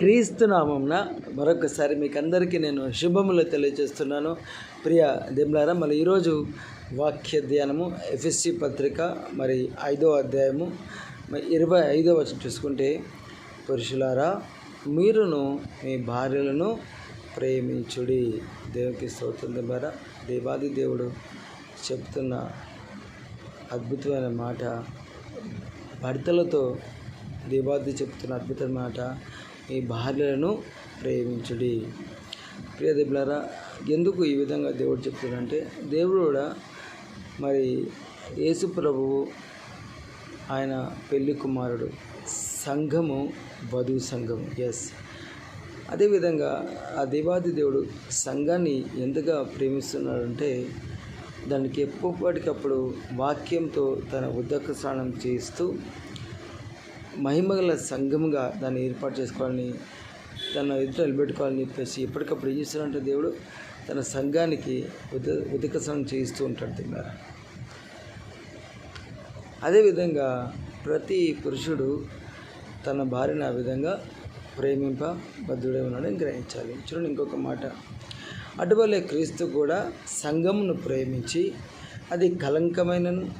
క్రీస్తునామంన మరొకసారి మీకు అందరికీ నేను శుభములు తెలియజేస్తున్నాను. ప్రియ దిమ్లారా మరి ఈరోజు వాక్య ధ్యానము ఎఫ్ఎస్సి పత్రిక మరి ఐదో అధ్యాయము మరి ఇరవై ఐదో వచనం చూసుకుంటే పురుషులారా మీరును మీ భార్యలను ప్రేమించుడి. దేవునికి స్తోత్రం ద్వారా దేవాది దేవుడు చెప్తున్న అద్భుతమైన మాట భర్తలతో దేవాది చెప్తున్న అద్భుతమైన మాట మీ భార్యలను ప్రేమించుడి. ప్రియ దేవులారా ఎందుకు ఈ విధంగా దేవుడు చెప్తున్నాడంటే దేవుడు కూడా మరి యేసు ప్రభువు ఆయన పెళ్ళి కుమారుడు. సంఘము వధువు సంఘము. ఎస్ అదేవిధంగా ఆ దేవాది దేవుడు సంఘాన్ని ఎంతగా ప్రేమిస్తున్నాడంటే దానికి ఎప్పటికప్పుడు వాక్యంతో తన ఉద్దక స్నానం చేస్తూ మహిమగల సంఘముగా దాన్ని ఏర్పాటు చేసుకోవాలని తన ఎదుట నిలబెట్టుకోవాలని చెప్పేసి ఎప్పటికప్పుడు ఏం చేస్తాడంటే దేవుడు తన సంఘానికి ఉద ఉదకసనం చేయిస్తూ ఉంటాడు తిన్నారు? అదేవిధంగా ప్రతి పురుషుడు తన భార్యను ఆ విధంగా ప్రేమింప బద్ధుడే ఉన్నాడని గ్రహించాలి. చూడండి ఇంకొక మాట. అటువలే క్రీస్తు కూడా సంఘమును ప్రేమించి అది కలంకమైనను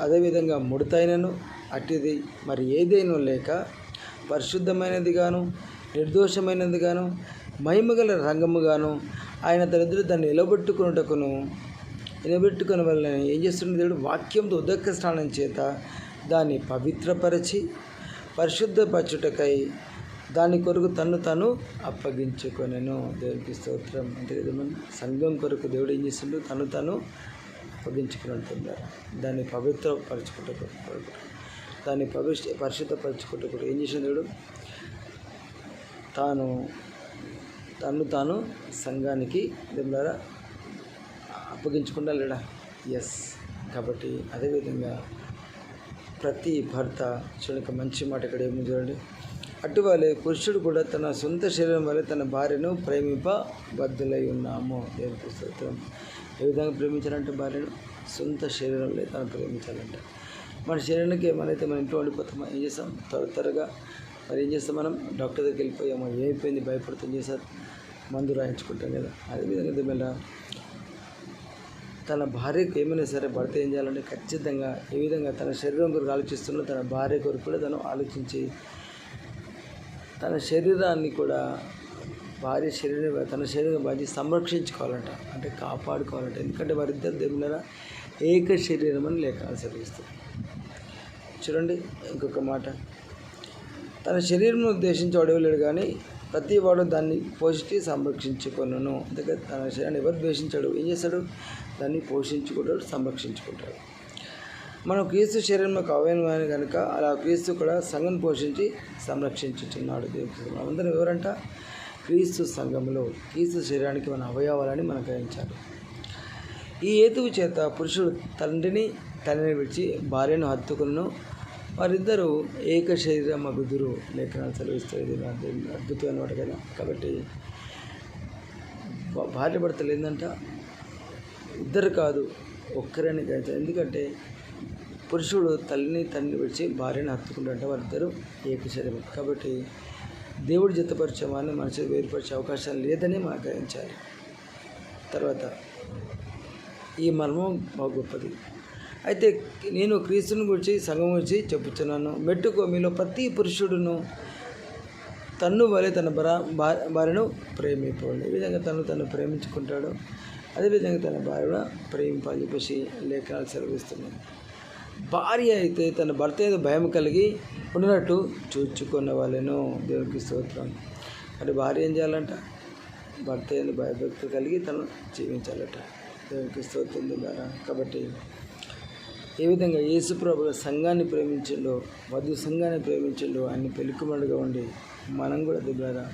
అదేవిధంగా ముడతైనను అట్టిది. మరి ఏదైనా లేక పరిశుద్ధమైనది నిర్దోషమైనదిగాను నిర్దోషమైనది మహిమగల రంగముగాను ఆయన తన దాన్ని నిలబెట్టుకున్నటకును నిలబెట్టుకుని వలన ఏం చేస్తుండే దేవుడు? వాక్యంతో ఉదక స్నానం చేత దాన్ని పవిత్రపరచి పరిశుద్ధపరచుటకై దాని కొరకు తను తను అప్పగించుకొనెను. దేవునికి స్తోత్రం. అంటే సంఘం కొరకు దేవుడు ఏం చేస్తుండో తను తను అప్పగించుకున్నట్టున్నారు దాన్ని పవిత్రపరచుకుంటూ దాన్ని పవిష్ట పరిశుద్ధపరచుకుంటూ ఏం చేసిన దేవుడు తాను తను తాను సంఘానికి ద్వారా అప్పగించుకుంటా లేడా? ఎస్ కాబట్టి అదేవిధంగా ప్రతి భర్త చూడక మంచి మాట ఇక్కడ ఏమి చూడండి? అటువలే పురుషుడు కూడా తన సొంత శరీరం వల్ల తన భార్యను ప్రేమింప బద్దులై ఉన్నాము. దేవుని పుస్తకం ఏ విధంగా ప్రేమించాలంటే భార్యను? సొంత శరీరంలో తను ప్రేమించాలంటే. మన శరీరానికి ఏమైనా మన ఇంట్లో ఉండిపోతామో ఏం చేస్తాం? త్వర త్వరగా మరి ఏం చేస్తాం మనం? డాక్టర్ దగ్గరికి వెళ్ళిపోయామో. ఏమైపోయింది? భయపడుతుంది ఏం చేస్తారు మందు రాయించుకుంటాం కదా. అదేవిధంగా దిమ్మెల తన భార్యకు ఏమైనా సరే భర్త ఏం చేయాలంటే ఖచ్చితంగా ఏ విధంగా తన శరీరం కొరకు ఆలోచిస్తున్న తన భార్య కొరకు కూడా తను ఆలోచించి తన శరీరాన్ని కూడా భార్య శరీరం తన శరీరం బాగా సంరక్షించుకోవాలంట. అంటే కాపాడుకోవాలంట. ఎందుకంటే వారిద్దరు దేవుళ్ళ ఏక శరీరం అని లేఖనాలు సెలవిస్తుంది చూడండి ఇంకొక మాట. తన శరీరం ఉద్దేశించి అడవలేడు కానీ ప్రతి వాడు దాన్ని పోషించి సంరక్షించుకొనను. అందుకే తన శరీరాన్ని ఎవరు ద్వేషించాడు? ఏం చేస్తాడు? దాన్ని పోషించుకుంటాడు సంరక్షించుకుంటాడు. మనం క్రీస్తు శరీరంలో అవయవమైన కనుక అలా క్రీస్తు కూడా సంఘం పోషించి సంరక్షించుతున్నాడు దేవుడు అందరం ఎవరంట? క్రీస్తు సంఘంలో క్రీస్తు శరీరానికి మన అవయవాలని మనం గ్రహించాలి. ఈ హేతువు చేత పురుషుడు తండ్రిని తల్లిని విడిచి భార్యను హత్తుకులను వారిద్దరూ ఏక శరీరం అభిదురు లేఖనాలు సెలవిస్తాయి ఇది అద్భుతమైన మాట కదా కాబట్టి భార్య భర్తలు ఏంటంట ఇద్దరు కాదు ఒక్కరని గ్రహించాలి ఎందుకంటే పురుషుడు తల్లిని తండ్రిని విడిచి భార్యను హత్తుకుంటుంటే వారిద్దరూ ఏక శరీరం. కాబట్టి దేవుడు జతపరిచమాన్ని మనిషి వేరుపరిచే అవకాశం లేదని మనం గ్రహించాలి. తర్వాత ఈ మర్మం బాగా గొప్పది. అయితే నేను క్రీస్తుని గురించి సంఘం గురించి చెప్పుచున్నాను. మెట్టుకో మీలో ప్రతి పురుషుడును తన్ను వలె తన భార భార్యను ప్రేమిపోండి ఈ విధంగా తను తను ప్రేమించుకుంటాడు. అదేవిధంగా తన భార్య ప్రేమింపాలని చెప్పేసి లేఖనాలు సెలవిస్తున్నాయి. భార్య అయితే తన భర్త ఏదో భయం కలిగి ఉన్నట్టు చూచుకున్న వాళ్ళను దేవునికి స్తోత్రం. అంటే భార్య ఏం చేయాలంట? భర్త ఏదో భయభక్తి కలిగి తను జీవించాలట. దేవునికి స్తోత్రం ద్వారా. కాబట్టి ఏ విధంగా యేసుప్రభు సంఘాన్ని ప్రేమించిండో వధు సంఘాన్ని ప్రేమించిండో అన్ని పెళ్ళికుమారుడుగా ఉండి మనం కూడా దిగారా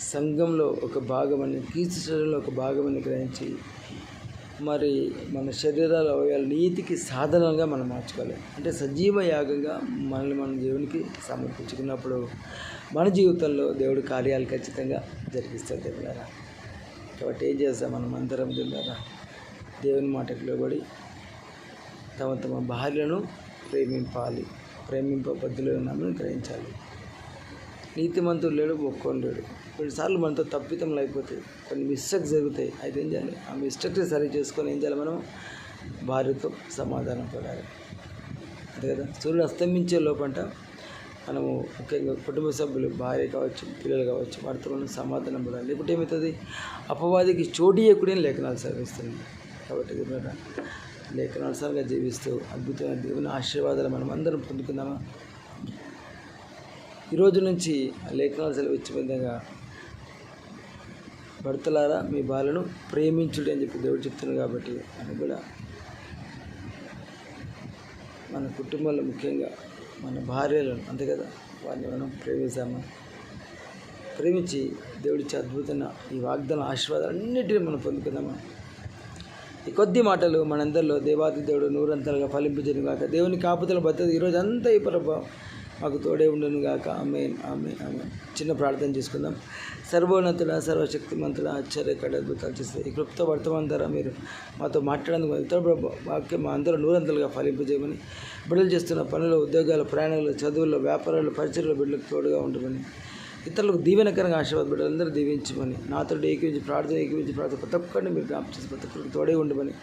సంఘంలో ఒక భాగమని కీర్తి శరీరంలో ఒక భాగమని గ్రహించి మరి మన శరీరాల అవయాలు నీతికి సాధనంగా మనం మార్చుకోవాలి. అంటే సజీవ యాగంగా మనల్ని మన దేవునికి సమర్పించుకున్నప్పుడు మన జీవితంలో దేవుడు కార్యాలు ఖచ్చితంగా జరిగిస్తారు దేవుడారా కాబట్టి ఏం చేస్తాం మనం అందరం దేవుడారా దేవుని మాటకు లోబడి తమ తమ భార్యలను ప్రేమింపాలి ప్రేమింపబద్దులో ఉన్నామని గ్రహించాలి. నీతిమంతుడు లేడు ఒక్కొని లేడు. కొన్నిసార్లు మనతో తప్పితములు అయిపోతాయి. కొన్ని మిస్టేక్స్ జరుగుతాయి. అయితే ఏం చేయాలి? ఆ మిస్టేక్ని సరి చేసుకొని ఏం చేయాలి మనం? భార్యతో సమాధానం పడాలి అంతే కదా? సూర్యుడు అస్తమించే లోపంట మనము ముఖ్యంగా కుటుంబ సభ్యులు భార్య కావచ్చు పిల్లలు కావచ్చు వారితో మనం సమాధానం పడాలి లేకుంటే ఏమవుతుంది? అపవాదికి చోటు ఇవ్వకూడని లేఖనాలు సెలవిస్తుంది కాబట్టి ఇది లేఖనానుసారంగా జీవిస్తూ అద్భుతమైన దేవుని ఆశీర్వాదాలు మనం అందరం పొందుకుందామా? ఈరోజు నుంచి ఆ లేఖనాలు సెలవిచ్చే విధంగా భర్తలారా మీ బాలను ప్రేమించుడి అని చెప్పి దేవుడు చెప్తున్నాడు కాబట్టి అది కూడా మన కుటుంబంలో ముఖ్యంగా మన భార్యలను అంతే కదా వారిని మనం ప్రేమిస్తామా? ప్రేమించి దేవుడిచ్చే అద్భుతమైన ఈ వాగ్దాన ఆశీర్వాదాలు అన్నిటిని మనం పొందుకుందామా? ఈ కొద్ది మాటలు మనందరిలో దేవాది దేవుడు నూరంతలుగా ఫలింపజను గాక. దేవుని కాపుతల భద్రత ఈరోజు అంతా ఈ ప్రభావం మాకు తోడే ఉండను గాక. ఆమె ఆమె ఆమె చిన్న ప్రార్థన చేసుకుందాం. సర్వోన్నతుల సర్వశక్తిమంతుల ఆశ్చర్యకడ అద్భుతాలు చేస్తే ఈ క్లుప్త వర్తమానం ద్వారా మీరు మాతో మాట్లాడేందుకు ఇతర వాక్యం మా అందరూ నూరంతలుగా ఫలింపజేయమని బిడ్డలు చేస్తున్న పనులు ఉద్యోగాలు ప్రయాణాలు చదువుల్లో వ్యాపారాలు పరిచయలు బిడ్డలకు తోడుగా ఉండమని ఇతరులకు దీవెనకరంగా ఆశీర్వాద బిడ్డలందరూ దీవించమని. నాతో ఏకీవించి ప్రార్థన ఏకీవించి ప్రార్థన. ప్రతి ఒక్కరిని మీరు జ్ఞాపకం చేసి ప్రతి ఒక్కరికి తోడే ఉండమని.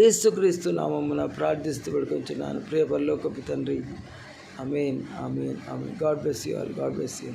ఏసుక్రీస్తు నామమున ప్రార్థిస్తూ పెడుకొంచున్నాను ప్రియ పరలోకపు తండ్రి. Amen amen amen God bless you all. God bless you.